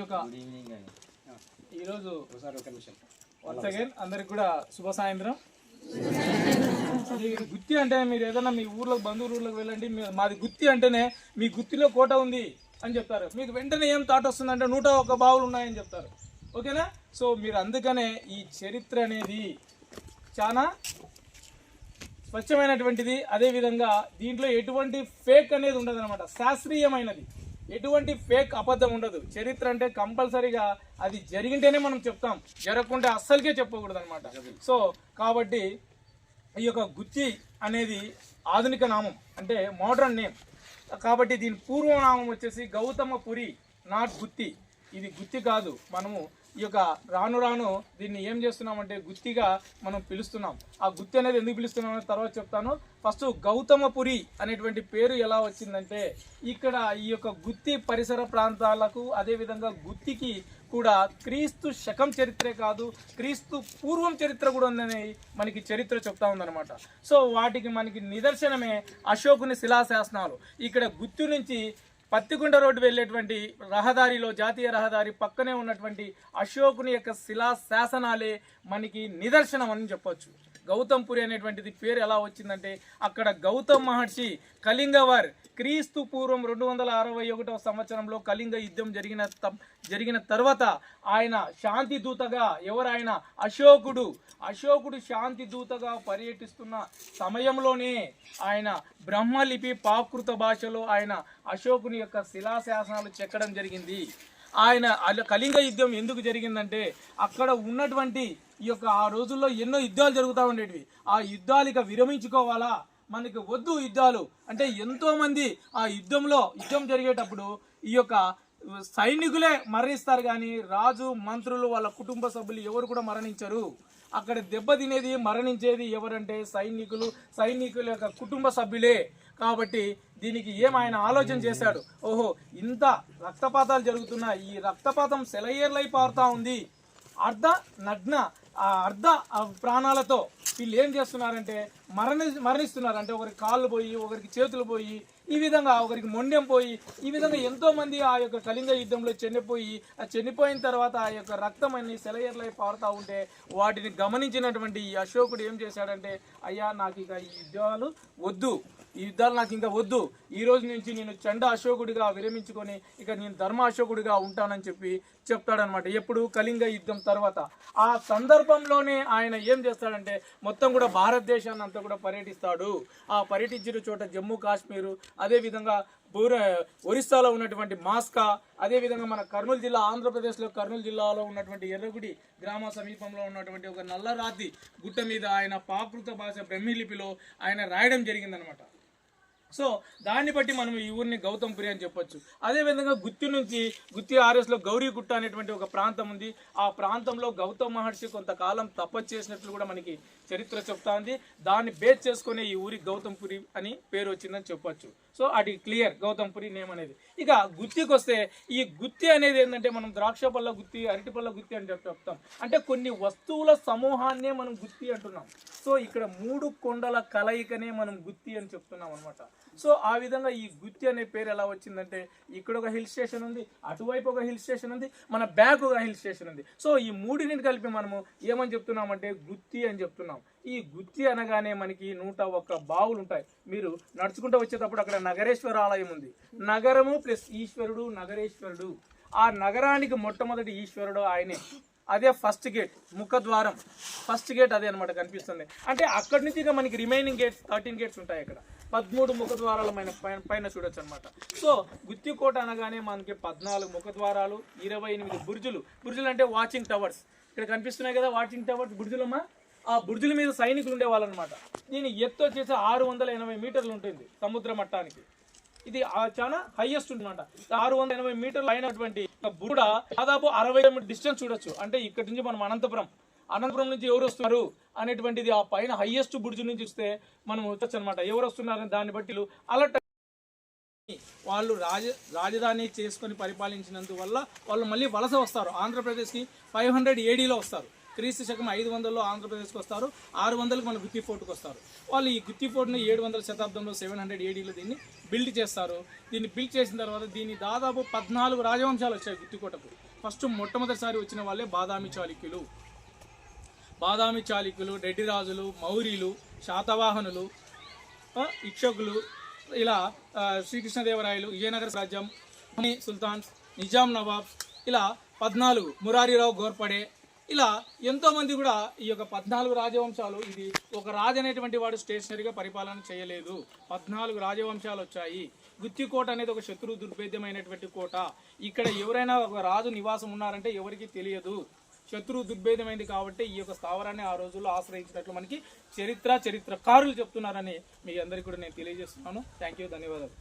యొక్క good evening అండి. ఈరోజు ఒకసారి ఒక నిమిషం. వన్స్ అగైన్ అందరికి కూడా శుభ సాయంత్రం. గుత్తి అంటే మీరు ఏదైనా మీ ఊర్లోకి బంధువుల ఊర్లోకి వెళ్ళండి. మాది గుత్తి అంటేనే మీ గుత్తిలో కోట ఉంది అని చెప్తారు. మీకు వెంటనే ఏం థాట్ వస్తుందంటే నూట ఒక బావులు ఉన్నాయని చెప్తారు. ఓకేనా? సో మీరు అందుకనే ఈ చరిత్ర అనేది చాలా స్వచ్ఛమైనటువంటిది. అదేవిధంగా దీంట్లో ఎటువంటి ఫేక్ అనేది ఉండదు అనమాట శాస్త్రీయమైనది. ఎటువంటి ఫేక్ అబద్ధం ఉండదు. చరిత్ర అంటే కంపల్సరీగా అది జరిగింటేనే మనం చెప్తాం. జరగకుంటే అస్సలకే చెప్పకూడదు అనమాట సో కాబట్టి ఈ యొక్క గుత్తి అనేది ఆధునిక నామం అంటే మోడర్న్ నేమ్ కాబట్టి దీని పూర్వనామం వచ్చేసి గౌతమపురి నాట్ గుత్తి. ఇది గుత్తి కాదు. మనము ఈ యొక్క రాను రాను దీన్ని ఏం చేస్తున్నామంటే గుత్తిగా మనం పిలుస్తున్నాం. ఆ గుత్తి అనేది ఎందుకు పిలుస్తున్నాం అనేది తర్వాత చెప్తాను. ఫస్ట్ గౌతమపురి అనేటువంటి పేరు ఎలా వచ్చిందంటే ఇక్కడ ఈ యొక్క గుత్తి పరిసర ప్రాంతాలకు అదేవిధంగా గుత్తికి కూడా క్రీస్తు శకం చరిత్రే కాదు క్రీస్తు పూర్వం చరిత్ర కూడా ఉందని మనకి చరిత్ర చెప్తా ఉందన్నమాట. సో వాటికి మనకి నిదర్శనమే అశోకుని శిలాశాసనాలు. ఇక్కడ గుత్తి నుంచి పత్తికుండ రోడ్డు వెళ్ళేటువంటి రహదారిలో జాతీయ రహదారి పక్కనే ఉన్నటువంటి అశోకుని యొక్క శిలా శాసనాలే మనకి నిదర్శనం అని చెప్పొచ్చు. గౌతంపురి అనేటువంటిది పేరు ఎలా వచ్చిందంటే అక్కడ గౌతమ్ మహర్షి కళింగవర్ క్రీస్తు పూర్వం రెండు వందల అరవై ఒకటవ సంవత్సరంలో కళింగ యుద్ధం జరిగిన జరిగిన తర్వాత ఆయన శాంతి దూతగా ఎవరాయన? అశోకుడు. అశోకుడు శాంతి దూతగా పర్యటిస్తున్న సమయంలోనే ఆయన బ్రహ్మలిపి పాకృత భాషలో ఆయన అశోకుని యొక్క శిలాశాసనాలు చెక్కడం జరిగింది. ఆయన కళింగ యుద్ధం ఎందుకు జరిగిందంటే అక్కడ ఉన్నటువంటి ఈ యొక్క ఆ రోజుల్లో ఎన్నో యుద్ధాలు జరుగుతూ ఉండేటివి. ఆ యుద్ధాలు ఇక విరమించుకోవాలా? మనకి వద్దు యుద్ధాలు. అంటే ఎంతోమంది ఆ యుద్ధంలో యుద్ధం జరిగేటప్పుడు ఈ యొక్క సైనికులే మరణిస్తారు కానీ రాజు మంత్రులు వాళ్ళ కుటుంబ సభ్యులు ఎవరు కూడా మరణించరు. అక్కడ దెబ్బతినేది మరణించేది ఎవరంటే సైనికులు సైనికుల యొక్క కుటుంబ సభ్యులే. కాబట్టి దీనికి ఏం ఆయన ఆలోచన చేశాడు? ఓహో ఇంత రక్తపాతాలు జరుగుతున్నా ఈ రక్తపాతం సెలయేర్లై పారుతా ఉంది. అర్ధ నగ్న ఆ అర్ధ ప్రాణాలతో వీళ్ళు ఏం చేస్తున్నారంటే మరణి మరణిస్తున్నారు అంటే ఒకరికి కాళ్ళు పోయి ఒకరికి చేతులు పోయి ఈ విధంగా ఒకరికి మొండెం పోయి ఈ విధంగా ఎంతో మంది ఆ యొక్క కళింగ యుద్ధంలో చనిపోయి ఆ చనిపోయిన తర్వాత ఆ యొక్క రక్తం అన్ని సెలయర్లై పారుతూ ఉంటే వాటిని గమనించినటువంటి ఈ అశోకుడు ఏం చేశాడంటే అయ్యా నాకు ఇక ఈ యుద్ధాలు వద్దు. ఈ యుద్ధాలు నాకు ఇంకా వద్దు. ఈ రోజు నుంచి నేను చండ అశోకుడిగా విరమించుకొని ఇక నేను ధర్మ అశోకుడిగా ఉంటానని చెప్పి చెప్తాడనమాట. ఎప్పుడు కళింగ యుద్ధం తర్వాత. ఆ సందర్భంలోనే ఆయన ఏం చేస్తాడంటే మొత్తం కూడా భారతదేశాన్ని అంతా కూడా పర్యటిస్తాడు. ఆ పర్యటించిన చోట జమ్మూ కాశ్మీరు అదేవిధంగా బూర ఒరిస్సాలో ఉన్నటువంటి మాస్కా అదేవిధంగా మన కర్నూలు జిల్లా ఆంధ్రప్రదేశ్లో కర్నూలు జిల్లాలో ఉన్నటువంటి ఎర్రగుడి గ్రామ సమీపంలో ఉన్నటువంటి ఒక నల్లరాతి గుట్ట మీద ఆయన పాకృత భాష బ్రహ్మలిపిలో ఆయన రాయడం జరిగిందనమాట. సో దాన్ని బట్టి మనం ఈ ఊరిని గౌతంపురి అని చెప్పొచ్చు. అదేవిధంగా గుత్తి నుంచి గుత్తి ఆర్ఎస్లో గౌరీగుట్ట అనేటువంటి ఒక ప్రాంతం ఉంది. ఆ ప్రాంతంలో గౌతమ్ మహర్షి కొంతకాలం తపస్సు చేసినట్లు కూడా మనకి చరిత్ర చెప్తా ఉంది దాన్ని బేస్ చేసుకునే ఈ ఊరి గౌతంపురి అని పేరు వచ్చిందని చెప్పొచ్చు. సో అది క్లియర్ గౌతంపురి నేమ్ అనేది. ఇక గుత్తికి వస్తే ఈ గుత్తి అనేది ఏంటంటే మనం ద్రాక్ష పళ్ళ గుత్తి అరటి పళ్ళ గుత్తి అని చెప్పి చెప్తాం. అంటే కొన్ని వస్తువుల సమూహాన్నే మనం గుత్తి అంటున్నాం. సో ఇక్కడ మూడు కొండల కలయికనే మనం గుత్తి అని చెప్తున్నాం అనమాట సో ఆ విధంగా ఈ గుత్తి అనే పేరు ఎలా వచ్చిందంటే ఇక్కడ ఒక హిల్ స్టేషన్ ఉంది అటువైపు ఒక హిల్ స్టేషన్ ఉంది మన బ్యాక్ ఒక హిల్ స్టేషన్ ఉంది. సో ఈ మూడింటిని కలిపి మనము ఏమని చెప్తున్నామంటే గుత్తి అని చెప్తున్నాం. ఈ గుత్తి అనగానే మనకి నూట ఒక్క బావులు ఉంటాయి మీరు నడుచుకుంటూ వచ్చేటప్పుడు అక్కడ నగరేశ్వర ఆలయం ఉంది. నగరము ప్లస్ ఈశ్వరుడు నగరేశ్వరుడు. ఆ నగరానికి మొట్టమొదటి ఈశ్వరుడు ఆయనే. అదే ఫస్ట్ గేట్ ముఖద్వారం. ఫస్ట్ గేట్ అదే అనమాట కనిపిస్తుంది. అంటే అక్కడి నుంచి ఇక మనకి రిమైనింగ్ గేట్స్ థర్టీన్ గేట్స్ ఉంటాయి అక్కడ. పదమూడు ముఖద్వారాలమైన పైన పైన- చూడొచ్చు అనమాట సో గుత్తికోట అనగానే మనకి పద్నాలుగు ముఖద్వారాలు ఇరవై ఎనిమిది బుర్జులు. బుర్జులు అంటే వాచింగ్ టవర్స్ ఇక్కడ కనిపిస్తున్నాయి కదా వాచింగ్ టవర్స్ బుర్జులమ్మా? ఆ బుర్జుల మీద సైనికులు ఉండేవాళ్ళు అనమాట దీని ఎత్తు వచ్చేసి ఆరు వందల ఎనభై మీటర్లు ఉంటుంది సముద్ర మట్టానికి. ఇది చాలా హైయెస్ట్ ఉందన్నమాట. ఆరు వందల ఎనభై మీటర్లు అయినటువంటి బుడ దాదాపు అరవై డిస్టెన్స్ చూడొచ్చు. అంటే ఇక్కడి నుంచి మనం అనంతపురం అనంతపురం నుంచి ఎవరు వస్తున్నారు అనేటువంటిది ఆ పైన హైయెస్ట్ బుర్జు నుంచి వస్తే మనం వచ్చచ్చు అనమాట ఎవరు వస్తున్నారు దాన్ని బట్టి అలర్ట్ వాళ్ళు రాజ రాజధాని చేసుకొని పరిపాలించినందువల్ల వాళ్ళు మళ్ళీ వలస వస్తారు. ఆంధ్రప్రదేశ్కి ఫైవ్ హండ్రెడ్ ఏడీలో వస్తారు. క్రీస్తు శకం ఐదు వందల్లో ఆంధ్రప్రదేశ్కి వస్తారు. ఆరు వందలకు మన గుత్తిఫోర్ట్కి వస్తారు. వాళ్ళు ఈ గుత్తిఫోర్ట్ని ఏడు వందల శతాబ్దంలో సెవెన్ హండ్రెడ్ ఏడీలో దీన్ని బిల్డ్ చేస్తారు. దీన్ని బిల్డ్ చేసిన తర్వాత దీన్ని దాదాపు పద్నాలుగు రాజవంశాలు వచ్చాయి గుత్తికోటకు ఫస్ట్ మొట్టమొదటిసారి వచ్చిన వాళ్ళే బాదామి చాళుక్యులు. బాదామి చాళుక్యులు రెడ్డి రాజులు మౌర్యులు శాతవాహనులు ఇక్షకులు ఇలా శ్రీకృష్ణదేవరాయలు విజయనగర రాజ్యం సుల్తాన్స్ నిజాం నవాబ్ ఇలా పద్నాలుగు మురారిరావు గోర్పడే ఇలా ఎంతోమంది కూడా ఈ యొక్క పద్నాలుగు రాజవంశాలు ఇది ఒక రాజు అనేటువంటి వాడు స్టేషనరీగా పరిపాలన చేయలేదు. పద్నాలుగు రాజవంశాలు వచ్చాయి. గుత్తికోట అనేది ఒక శత్రు దుర్భేద్యమైనటువంటి కోట. ఇక్కడ ఎవరైనా ఒక రాజు నివాసం ఉన్నారంటే ఎవరికి తెలియదు. శత్రువు దుర్భేదమైంది కాబట్టి ఈ యొక్క స్థావరాన్ని ఆ రోజుల్లో ఆశ్రయించినట్లు మనకి చరిత్ర చరిత్రకారులు చెప్తున్నారని మీ అందరికీ కూడా నేను తెలియజేస్తున్నాను. థ్యాంక్ యూ ధన్యవాదాలు.